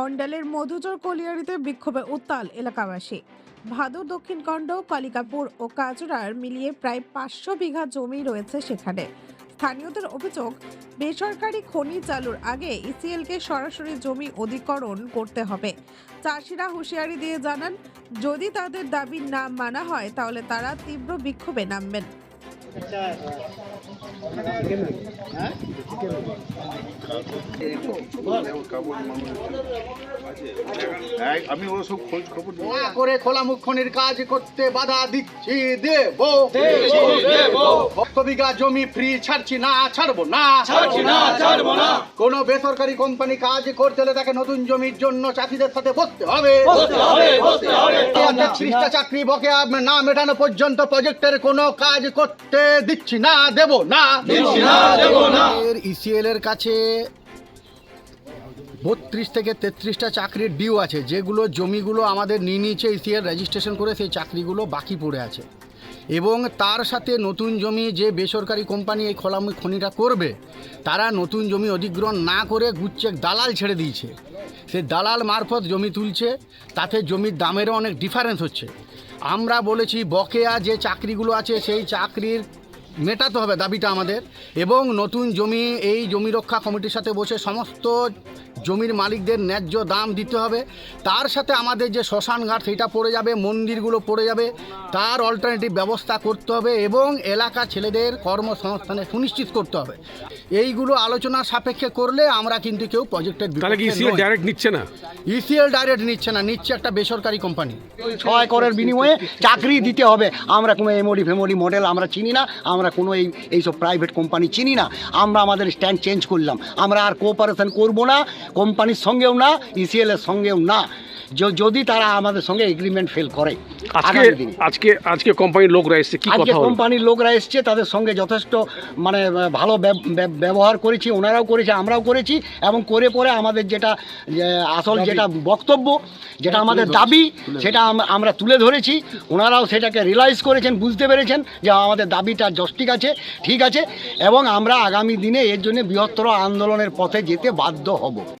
অন্ডালের মধুচর কলিয়ারিতে বিক্ষোভে উত্তাল এলাকাবাসী। ভাদুর দক্ষিণকণ্ড কালিকাপুর ও কাজরার মিলিয়ে প্রায় পাঁচশো বিঘা জমি রয়েছে সেখানে। স্থানীয়দের অভিযোগ, বেসরকারি খনি চালুর আগে ইসিএলকে সরাসরি জমি অধিকরণ করতে হবে। চাষিরা হুঁশিয়ারি দিয়ে জানান, যদি তাদের দাবি না মানা হয়, তাহলে তারা তীব্র বিক্ষোভে নামবেন। আমি ওরা সব খোঁজ খবর দয়া করে খোলা মুখনির কাজ করতে বাধা দিচ্ছি দেব। ভক্ত বিঘা জমি ফ্রি ছাড়ছি না ছাড়বো না। ছাড়ছি না ছাড়বো না। কোন বেসরকারি কোম্পানি কাজ করতে হলে তাকে নতুন জমির জন্য চাষিদের সাথে বসতে হবে। চাকরি বকে না মেটানো পর্যন্ত প্রজেক্টের কোনো কাজ করতে দিচ্ছি না দেব না। দিচ্ছি না দেব না। ইসিএল এর কাছে বত্রিশ থেকে তেত্রিশটা চাকরির ডিউ আছে যেগুলো জমিগুলো আমাদের নিয়ে নিয়েছে ইসিএল রেজিস্ট্রেশন করে সেই চাকরিগুলো বাকি পড়ে আছে। এবং তার সাথে নতুন জমি যে বেসরকারি কোম্পানি এই খোলামুখ খনিটা করবে, তারা নতুন জমি অধিগ্রহণ না করে গুচ্ছে দালাল ছেড়ে দিয়েছে। সে দালাল মারফত জমি তুলছে, তাতে জমির দামেরও অনেক ডিফারেন্স হচ্ছে। আমরা বলেছি, বকেয়া যে চাকরিগুলো আছে, সেই চাকরির মেটাতে হবে দাবিটা আমাদের এবং নতুন জমি, এই জমি রক্ষা কমিটির সাথে বসে সমস্ত জমির মালিকদের ন্যায্য দাম দিতে হবে। তার সাথে আমাদের যে শ্মশান ঘাট সেটা পড়ে যাবে মন্দিরগুলো পড়ে যাবে। তার অল্টারনেটিভ ব্যবস্থা করতে হবে এবং এলাকা ছেলেদের কর্মসংস্থানে সুনিশ্চিত করতে হবে। এইগুলো আলোচনা সাপেক্ষে করলে আমরা কিন্তু কেউ প্রজেক্টের তাহলে কি ইসিএল ডাইরেক্ট নিচ্ছে না? ইসিএল ডাইরেক্ট নিচ্ছে না নিচ্ছে একটা বেসরকারি কোম্পানি ছয় করের বিনিময়ে চাকরি দিতে হবে। আমরা কোনো এমওডি ফেমোডি মডেল আমরা চিনি না আমরা কোনো এই এইসব প্রাইভেট কোম্পানি চিনি না। আমরা আমাদের স্ট্যান্ড চেঞ্জ করলাম। আমরা আর কোঅপারেশন করব না। কোম্পানির সঙ্গেও না ইসিএল এর সঙ্গেও না। যদি তারা আমাদের সঙ্গে এগ্রিমেন্ট ফেল করে আজকে আজকে আজকে কোম্পানির লোকরা এসছে কি আজকে কোম্পানির লোকরা এসছে তাদের সঙ্গে যথেষ্ট মানে ভালো ব্যব- ব্যব- ব্যবহার করেছি ওনারাও করেছে আমরাও করেছি এবং করে পরে আমাদের যেটা আসল যেটা বক্তব্য যেটা আমাদের দাবি সেটা আমরা তুলে ধরেছি। ওনারাও সেটাকে রিয়েলাইজ করেছেন বুঝতে পেরেছেন যে আমাদের দাবিটা জস্টিক আছে ঠিক আছে এবং আমরা আগামী দিনে এর জন্য বৃহত্তর আন্দোলনের পথে যেতে বাধ্য হব।